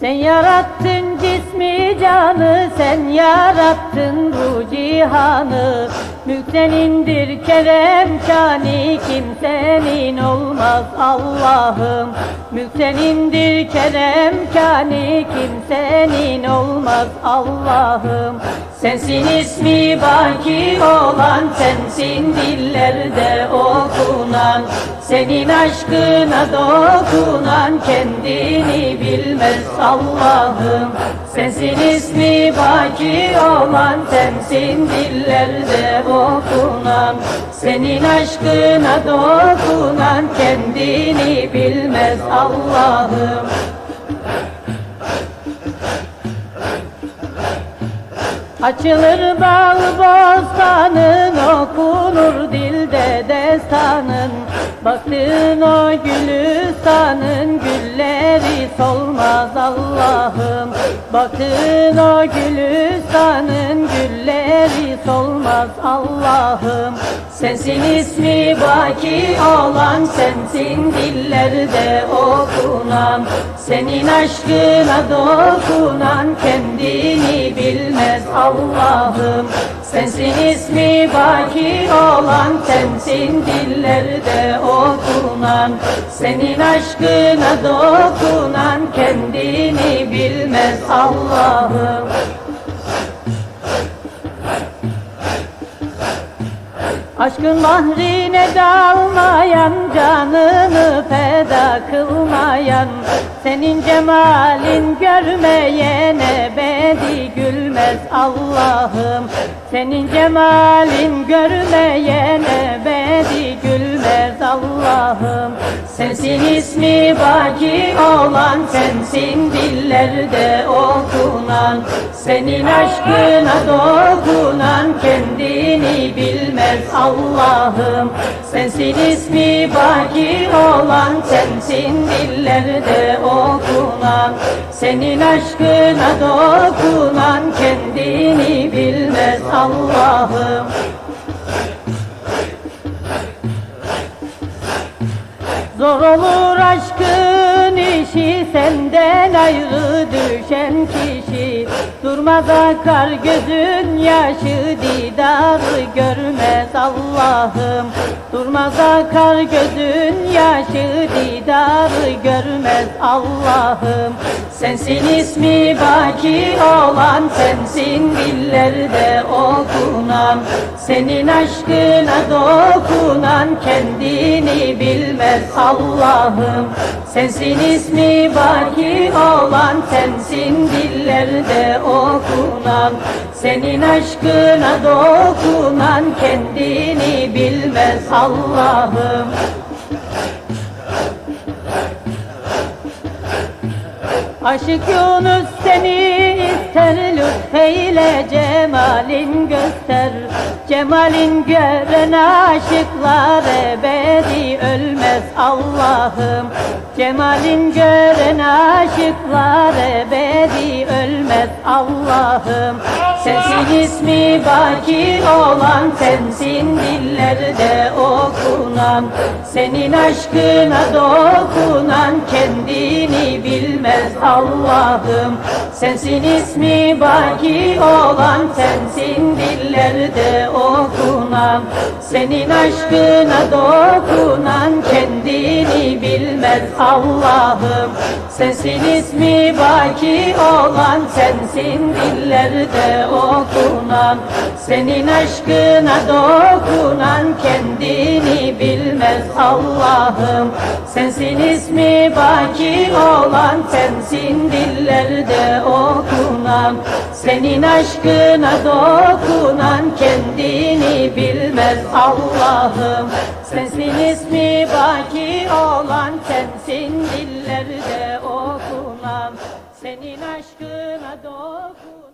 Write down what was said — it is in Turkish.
Sen yarattın cismi canı, sen yarattın bu cihanı. Mülk senindir kerem kani, kimsenin olmaz Allah'ım. Mülk senindir kerem kani, kimsenin olmaz Allah'ım. Sensin ismi baki olan, sensin dillerde okunan. Senin aşkına dokunan kendini bilmez Allah'ım. Sensin ismi baki olan sensin dillerde okunan. Senin aşkına dokunan kendini bilmez Allah'ım Açılır bal bostanın okunur dilde destanın. Baktığın o gülistanın gülleri solmaz Allah'ım. Baktığın o gülistanın gülleri solmaz Allah'ım. Sensin ismi baki olan sensin dillerde okunan. Senin aşkına dokunan kendini bilmez Allah'ım. Sensin ismi baki olan sensin dillerde okunan Senin aşkına dokunan kendini bilmez Allah'ım. Aşkın mahrine dalmayan, canını feda kılmayan Senin cemalin görmeyen ebedi gülmez Allah'ım. Senin cemalin görmeyen ebedi gülmez Allah'ım Sensin ismi baki olan, sensin dillerde okunan Senin aşkına dokunan kendini bilmez Allah'ım. Sensin ismi baki olan sensin dillerde okunan Senin aşkına dokunan kendini bilmez Allah'ım Zor olur aşkın işi senden ayrı düşen kişi. Durmaz akar gözün yaşı didarı görmez Allah'ım. Durmaz akar gözün yaşı didarı görmez Allah'ım. Sensin ismi baki olan sensin dillerde okunan Senin aşkına dokunan kendini bilmez Allah'ım. Sensin ismi baki olan sensin dillerde okunan Senin aşkına dokunan kendini bilmez Allah'ım. Aşık Yunus seni cemalin göster Cemalin gören aşıklar ebedi ölmez Allah'ım. Cemalin gören aşıklar ebedi ölmez Allah'ım. Sensin ismi baki olan sensin dillerde okunan. Senin aşkına dokunan kendini bilmez Allah'ım Sensin ismi baki olan sensin dillerde okunan. Senin aşkına dokunan kendini bilmez Allah'ım. Sensin ismi baki olan sensin dillerde okunan. Senin aşkına dokunan kendini bilmez Allah'ım Sensin ismi baki olan sensin dillerde okunan Senin aşkına dokunan kendini bilmez Allah'ım. Sensin ismi baki olan sensin dillerde okunan Senin aşkına dokunan